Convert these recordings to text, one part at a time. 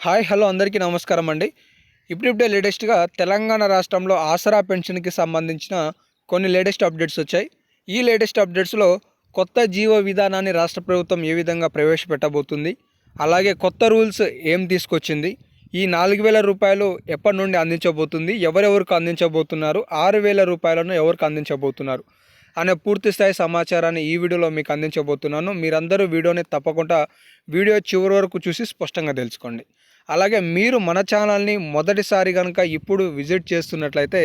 Hi hello అందరికీ నమస్కారం అండి. ఇప్పుడిప్పుడే లేటెస్ట్గా తెలంగాణ రాష్ట్రంలో ఆసరా పెన్షన్కి సంబంధించిన కొన్ని లేటెస్ట్ అప్డేట్స్ వచ్చాయి. ఈ లేటెస్ట్ అప్డేట్స్లో కొత్త జీవ విధానాన్ని రాష్ట్ర ప్రభుత్వం ఏ విధంగా ప్రవేశపెట్టబోతుంది అలాగే కొత్త రూల్స్ ఏం తీసుకొచ్చింది ఈ నాలుగు వేల రూపాయలు ఎప్పటి నుండి అందించబోతుంది ఎవరెవరికి అందించబోతున్నారు ఆరు వేల రూపాయలను ఎవరికి అందించబోతున్నారు అనే పూర్తి స్థాయి సమాచారాన్ని ఈ వీడియోలో మీకు అందించబోతున్నాను. మీరందరూ వీడియోని తప్పకుండా వీడియో చివరి వరకు చూసి స్పష్టంగా తెలుసుకోండి. అలాగే మీరు మన ఛానల్ని మొదటిసారి కనుక ఇప్పుడు విజిట్ చేస్తున్నట్లయితే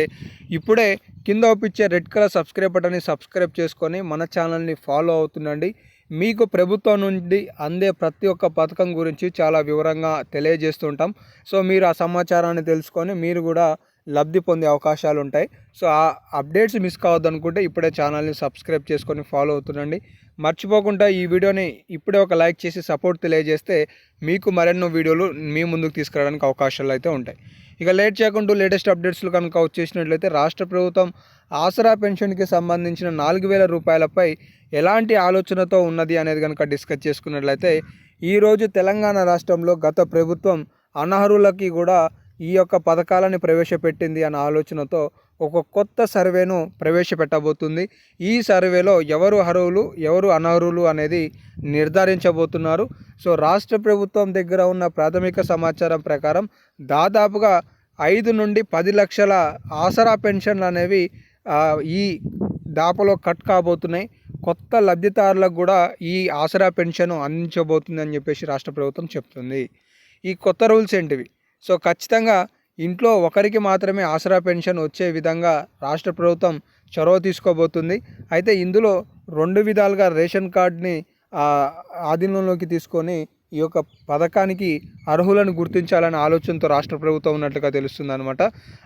ఇప్పుడే కింద ఒప్పించే రెడ్ కలర్ సబ్స్క్రైబ్ బటన్ని సబ్స్క్రైబ్ చేసుకొని మన ఛానల్ని ఫాలో అవుతుండండి. మీకు ప్రభుత్వం నుండి అందే ప్రతి ఒక్క పథకం గురించి చాలా వివరంగా తెలియజేస్తుంటాం. సో మీరు ఆ సమాచారాన్ని తెలుసుకొని మీరు కూడా లబ్ధి పొందే అవకాశాలు ఉంటాయి. సో ఆ అప్డేట్స్ మిస్ కావద్దనుకుంటే ఇప్పుడే ఛానల్ని సబ్స్క్రైబ్ చేసుకొని ఫాలో అవుతుండండి. మర్చిపోకుండా ఈ వీడియోని ఇప్పుడే ఒక లైక్ చేసి సపోర్ట్ తెలియజేస్తే మీకు మరెన్నో వీడియోలు మీ ముందుకు తీసుకురావడానికి అవకాశాలు అయితే ఉంటాయి. ఇక లేట్ చేయకుండా లేటెస్ట్ అప్డేట్స్లు కనుక వచ్చేసినట్లయితే రాష్ట్ర ప్రభుత్వం ఆసరా పెన్షన్కి సంబంధించిన నాలుగు వేల రూపాయలపై ఎలాంటి ఆలోచనతో ఉన్నది అనేది కనుక డిస్కస్ చేసుకున్నట్లయితే ఈరోజు తెలంగాణ రాష్ట్రంలో గత ప్రభుత్వం అనర్హులకి కూడా ఈ యొక్క పథకాలని ప్రవేశపెట్టింది అన్న ఆలోచనతో ఒక కొత్త సర్వేను ప్రవేశపెట్టబోతుంది. ఈ సర్వేలో ఎవరు అర్హులు ఎవరు అనర్హులు అనేది నిర్ధారించబోతున్నారు. సో రాష్ట్ర ప్రభుత్వం దగ్గర ఉన్న ప్రాథమిక సమాచారం ప్రకారం దాదాపుగా ఐదు నుండి పది లక్షల ఆసరా పెన్షన్లు అనేవి ఈ దాపలో కట్ కాబోతున్నాయి. కొత్త లబ్ధిదారులకు కూడా ఈ ఆసరా పెన్షన్ అందించబోతుంది అని చెప్పేసి రాష్ట్ర ప్రభుత్వం చెప్తుంది. ఈ కొత్త రూల్స్ ఏంటివి? సో ఖచ్చితంగా ఇంట్లో ఒకరికి మాత్రమే ఆసరా పెన్షన్ వచ్చే విధంగా రాష్ట్ర ప్రభుత్వం చొరవ తీసుకోబోతుంది. అయితే ఇందులో రెండు విధాలుగా రేషన్ కార్డ్ని ఆధీనంలోకి తీసుకొని ఈ యొక్క పథకానికి అర్హులను గుర్తించాలనే ఆలోచనతో రాష్ట్ర ప్రభుత్వం ఉన్నట్లుగా తెలుస్తుంది అనమాట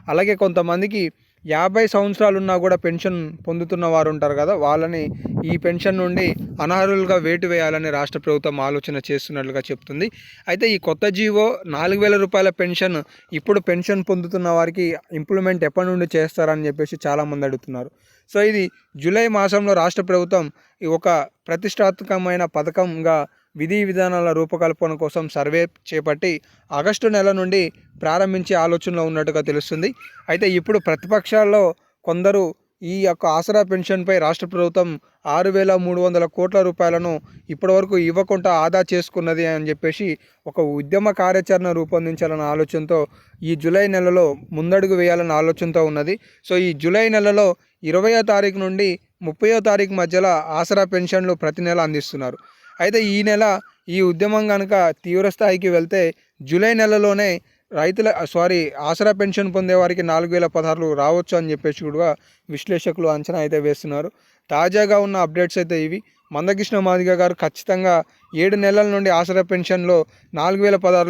అలాగే కొంతమందికి యాభై సంవత్సరాలు ఉన్నా కూడా పెన్షన్ పొందుతున్న వారు ఉంటారు కదా వాళ్ళని ఈ పెన్షన్ నుండి అనర్హులుగా వేటు వేయాలని రాష్ట్ర ప్రభుత్వం ఆలోచన చేస్తున్నట్లుగా చెప్తుంది. అయితే ఈ కొత్త జీవో నాలుగు వేల రూపాయల పెన్షన్ ఇప్పుడు పెన్షన్ పొందుతున్న వారికి ఇంప్లిమెంట్ ఎప్పటి నుండి చేస్తారని చెప్పేసి చాలామంది అడుగుతున్నారు. సో ఇది జూలై మాసంలో రాష్ట్ర ప్రభుత్వం ఒక ప్రతిష్టాత్మకమైన పథకంగా విధి విధానాల రూపకల్పన కోసం సర్వే చేపట్టి ఆగస్టు నెల నుండి ప్రారంభించే ఆలోచనలో ఉన్నట్టుగా తెలుస్తుంది. అయితే ఇప్పుడు ప్రతిపక్షాల్లో కొందరు ఈ యొక్క ఆసరా పెన్షన్పై రాష్ట్ర ప్రభుత్వం ఆరు వేల మూడు వందల కోట్ల రూపాయలను ఇప్పటివరకు ఇవ్వకుండా ఆదా చేసుకున్నది అని చెప్పేసి ఒక ఉద్యమ కార్యాచరణ రూపొందించాలన్న ఆలోచనతో ఈ జూలై నెలలో ముందడుగు వేయాలన్న ఆలోచనతో ఉన్నది. సో ఈ జూలై నెలలో ఇరవయో తారీఖు నుండి ముప్పయో తారీఖు మధ్యలో ఆసరా పెన్షన్లు ప్రతి నెల అందిస్తున్నారు. అయితే ఈ నెల ఈ ఉద్యమం కనుక తీవ్రస్థాయికి వెళ్తే జూలై నెలలోనే రైతుల సారీ ఆసరా పెన్షన్ పొందేవారికి నాలుగు వేల పదహారులు రావచ్చు అని చెప్పేసి కూడా విశ్లేషకులు అంచనా అయితే వేస్తున్నారు. తాజాగా ఉన్న అప్డేట్స్ అయితే ఇవి. మందకృష్ణ మాదిగ గారు ఖచ్చితంగా ఏడు నెలల నుండి ఆసరా పెన్షన్లో నాలుగు వేల పదహారులు